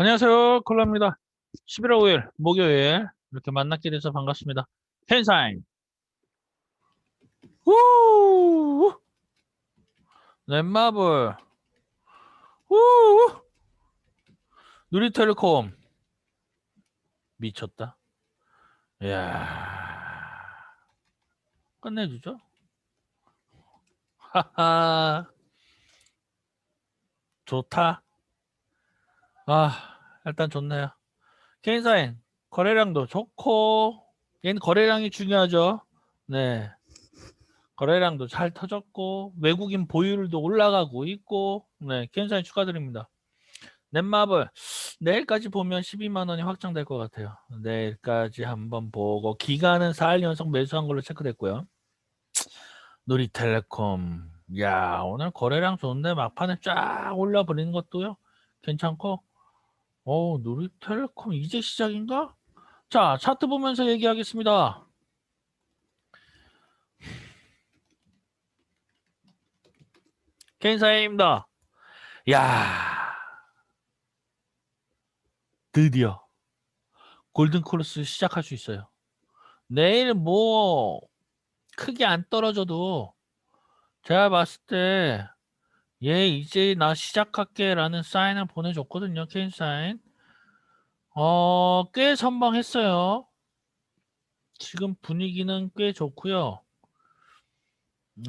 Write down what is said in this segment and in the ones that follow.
안녕하세요. 콜라입니다. 11월 5일 목요일 이렇게 만나게 돼서 반갑습니다. 팬사인. 우! 넷마블. 우! 누리텔레콤. 미쳤다. 이야. 끝내주죠. 하하. 좋다. 아, 일단 좋네요. 개인사인 거래량도 좋고 얘는 거래량이 중요하죠. 네. 거래량도 잘 터졌고 외국인 보유율도 올라가고 있고 네, 개인사인 축하드립니다. 넷마블 내일까지 보면 12만 원이 확정될 것 같아요. 내일까지 한번 보고 기간은 4일 연속 매수한 걸로 체크됐고요. 누리텔레콤 야 오늘 거래량 좋은데 막판에 쫙 올려버리는 것도요 괜찮고 어 누리텔레콤 이제 시작인가? 자 차트 보면서 얘기하겠습니다. 켄사입니다. 야 드디어 골든 크로스 시작할 수 있어요. 내일 뭐 크게 안 떨어져도 제가 봤을 때 얘 이제 나 시작할게 라는 사인을 보내줬거든요. 케인 사인. 어, 꽤 선방했어요. 지금 분위기는 꽤 좋고요.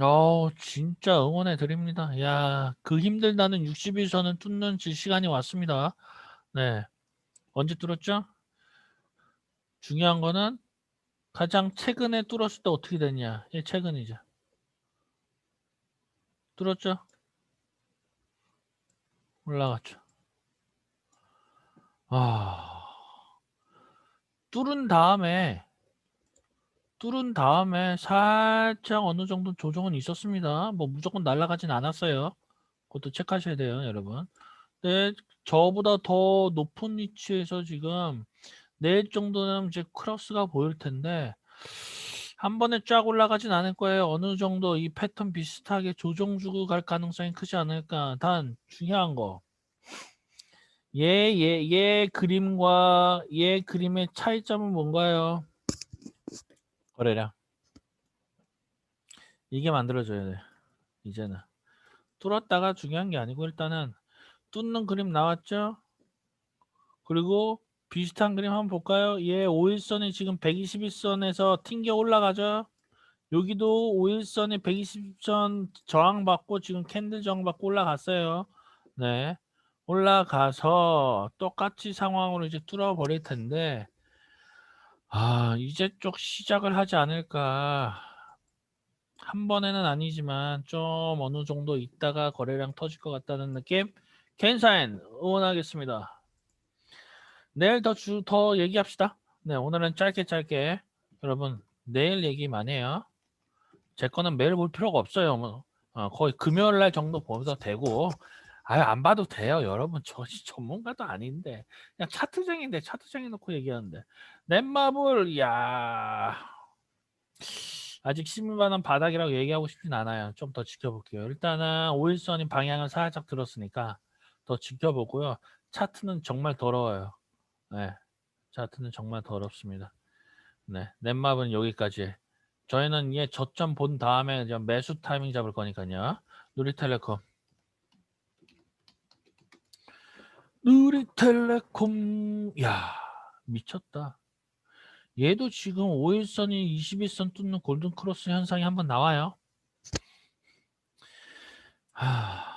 어, 진짜 응원해 드립니다. 야, 그 힘들다는 60일선은 뚫는 지- 시간이 왔습니다. 네. 언제 뚫었죠? 중요한 거는 가장 최근에 뚫었을 때 어떻게 됐냐. 예, 최근이죠. 뚫었죠? 올라갔죠. 아, 뚫은 다음에, 뚫은 다음에 살짝 어느 정도 조정은 있었습니다. 뭐 무조건 날아가진 않았어요. 그것도 체크하셔야 돼요, 여러분. 근데 저보다 더 높은 위치에서 지금 내일 정도는 이제 크로스가 보일 텐데, 한 번에 쫙 올라가진 않을 거예요. 어느 정도 이 패턴 비슷하게 조정 주고 갈 가능성이 크지 않을까. 단, 중요한 거. 얘, 얘, 얘 그림과 얘 그림의 차이점은 뭔가요? 거래량. 이게 만들어져야 돼. 이제는. 뚫었다가 중요한 게 아니고 일단은 뚫는 그림 나왔죠? 그리고 비슷한 그림 한번 볼까요? 얘 5일선이 지금 121선에서 튕겨 올라가죠? 여기도 5일선에 120선 저항받고 지금 캔들 저항받고 올라갔어요. 네. 올라가서 똑같이 상황으로 이제 뚫어 버릴 텐데 아 이제 쪽 시작을 하지 않을까 한 번에는 아니지만 좀 어느 정도 있다가 거래량 터질 것 같다는 느낌 캔사인 응원하겠습니다 내일 더 주 더 얘기합시다. 네 오늘은 짧게 짧게. 여러분 내일 얘기만 해요. 제 거는 매일 볼 필요가 없어요. 뭐 어, 거의 금요일 날 정도 보면 되고. 아유 안 봐도 돼요 여러분. 저 전문가도 아닌데. 그냥 차트쟁인데 차트쟁이 놓고 얘기하는데. 넷마블 야. 아직 10만원 바닥이라고 얘기하고 싶진 않아요. 좀 더 지켜볼게요. 일단은 5일선인 방향을 살짝 들었으니까 더 지켜보고요. 차트는 정말 더러워요 네. 차트는 정말 더럽습니다. 네. 넷마블은 여기까지. 저희는 얘 저점 본 다음에 매수 타이밍 잡을 거니까요. 누리텔레콤. 누리텔레콤. 야 미쳤다. 얘도 지금 5일선이 21선 뚫는 골든 크로스 현상이 한번 나와요. 하...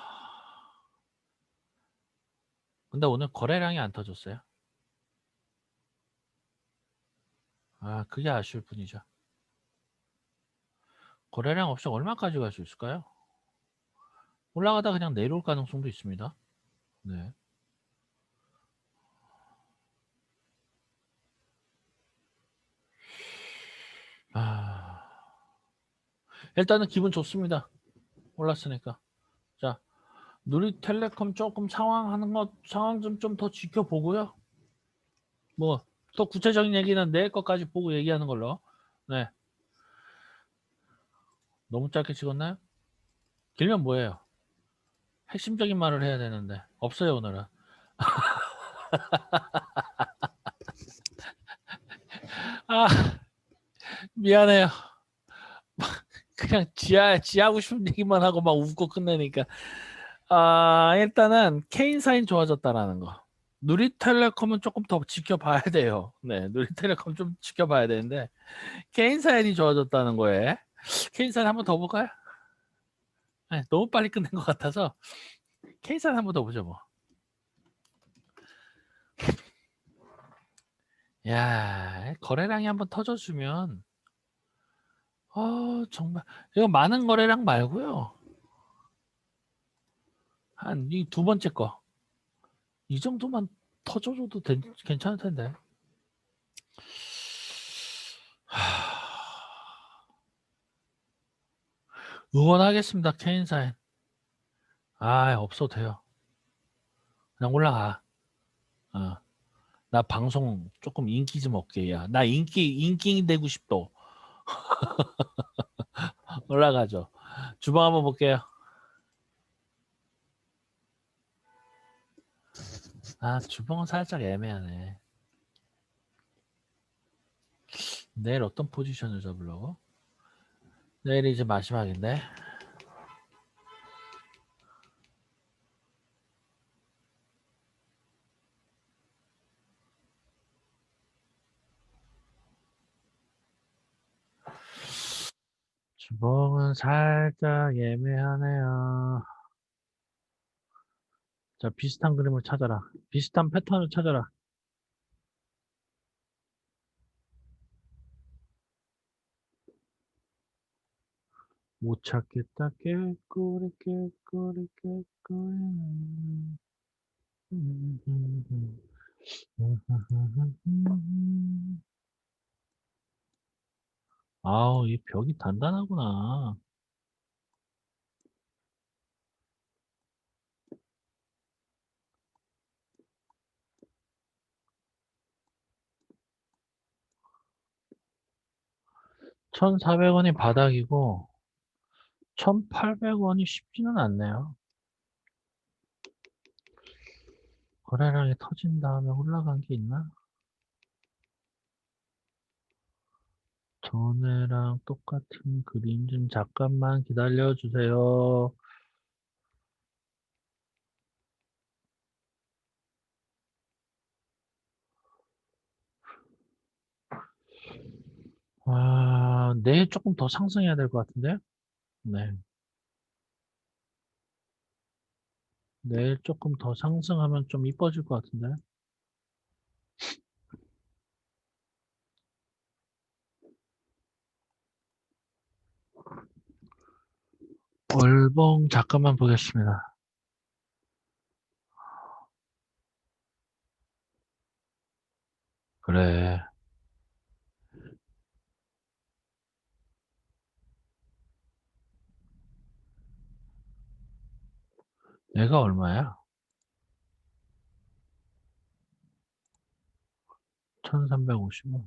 근데 오늘 거래량이 안 터졌어요 아 그게 아쉬울 뿐이죠 거래량 없이 얼마까지 갈 수 있을까요 올라가다 그냥 내려올 가능성도 있습니다 네. 아... 일단은 기분 좋습니다. 올랐으니까. 자, 누리텔레콤 조금 상황 하는 것 상황 좀 좀 더 지켜보고요. 뭐 더 구체적인 얘기는 내일 것까지 보고 얘기하는 걸로. 네. 너무 짧게 찍었나요? 길면 뭐예요? 핵심적인 말을 해야 되는데 없어요 오늘은. 아, 미안해요. 그냥 지하, 지하고 싶은 얘기만 하고 막 웃고 끝내니까. 아, 일단은 케인 사인 좋아졌다라는 거. 누리텔레콤은 조금 더 지켜봐야 돼요. 네, 누리텔레콤 좀 지켜봐야 되는데 케인 사인이 좋아졌다는 거에 케인 사인 한번 더 볼까요? 네, 너무 빨리 끝낸 것 같아서 케인 사인 한번 더 보죠 뭐. 야, 거래량이 한번 터져주면 어, 정말 이거 많은 거래량 말고요. 한 이 두 번째 거. 이 정도만 터져줘도 된- 괜찮을 텐데. 하... 응원하겠습니다, 케인사인. 아, 없어도 돼요. 그냥 올라가. 어. 나 방송 조금 인기 좀 얻게, 야. 나 인기, 인기 되고 싶도. 올라가죠. 주방 한번 볼게요. 아, 주방은 살짝 애매하네. 내일 어떤 포지션을 잡으려고? 내일이 이제 마지막인데. 주방은 살짝 애매하네요. 자, 비슷한 그림을 찾아라. 비슷한 패턴을 찾아라. 못 찾겠다. 깨꼬리 깨꼬리 깨꼬리. 아우, 이 벽이 단단하구나. 천사백 원이 바닥이고, 천팔백 원이 쉽지는 않네요. 거래량이 터진 다음에 올라간 게 있나? 전에랑 똑같은 그림 좀 잠깐만 기다려 주세요. 아, 내일 조금 더 상승해야 될 것 같은데? 네. 내일 조금 더 상승하면 좀 이뻐질 것 같은데? 월봉 잠깐만 보겠습니다. 그래. 얘가 얼마야? 1350원.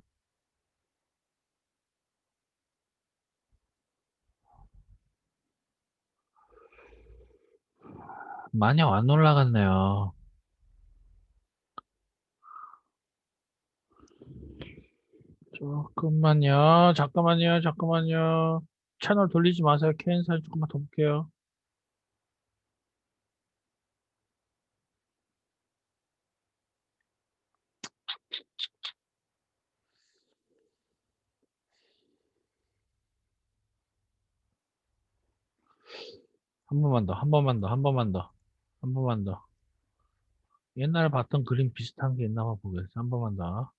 많이 안 올라갔네요. 조금만요. 잠깐만요. 잠깐만요. 채널 돌리지 마세요. 케인사인 조금만 더 볼게요. 한 번만 더, 한 번만 더, 한 번만 더, 한 번만 더. 옛날에 봤던 그림 비슷한 게 있나 봐 보겠어. 한 번만 더.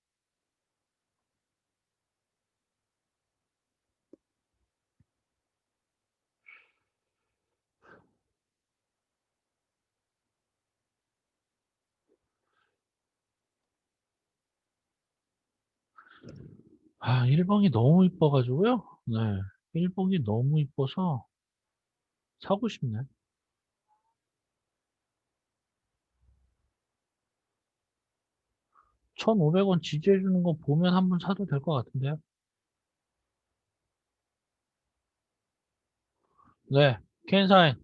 아, 일봉이 너무 이뻐가지고요. 네. 일봉이 너무 이뻐서 사고 싶네. 천오백 원 지지해주는 거 보면 한 번 사도 될 것 같은데요. 네. 켄사인.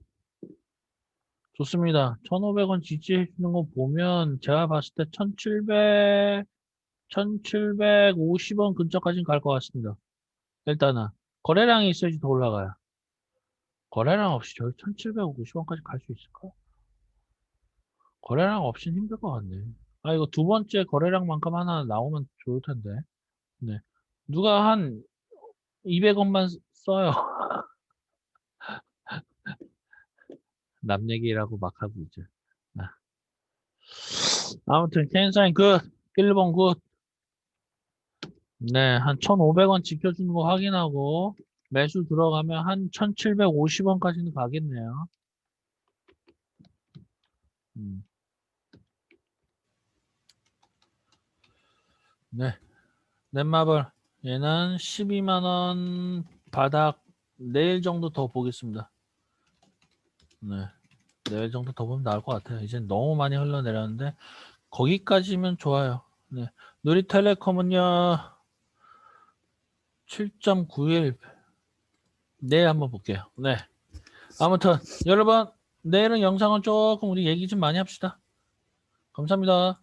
좋습니다. 1,500원 지지해 주는 거 보면 제가 봤을 때 1,700, 1,750원 근처까지는 갈 것 같습니다. 일단은 거래량이 있어야지 더 올라가요. 거래량 없이 저희 1,750원까지 갈 수 있을까? 거래량 없이는 힘들 것 같네. 아, 이거 두 번째 거래량만큼 하나 나오면 좋을 텐데. 네. 누가 한 200원만 써요. 남 얘기라고 막 하고 이제. 아. 아무튼 캔사인 굿. 1번 굿. 네, 한 1,500원 지켜주는 거 확인하고 매수 들어가면 한 1,750원까지는 가겠네요. 음. 네. 넷마블 얘는 12만 원 바닥 내일 정도 더 보겠습니다. 네. 내일 정도 더 보면 나올 것 같아요. 이제 너무 많이 흘러내렸는데 거기까지면 좋아요. 네. 누리텔레콤은요. 7.91 내일 한번 볼게요. 네. 아무튼 여러분 내일은 영상은 조금 우리 얘기 좀 많이 합시다. 감사합니다.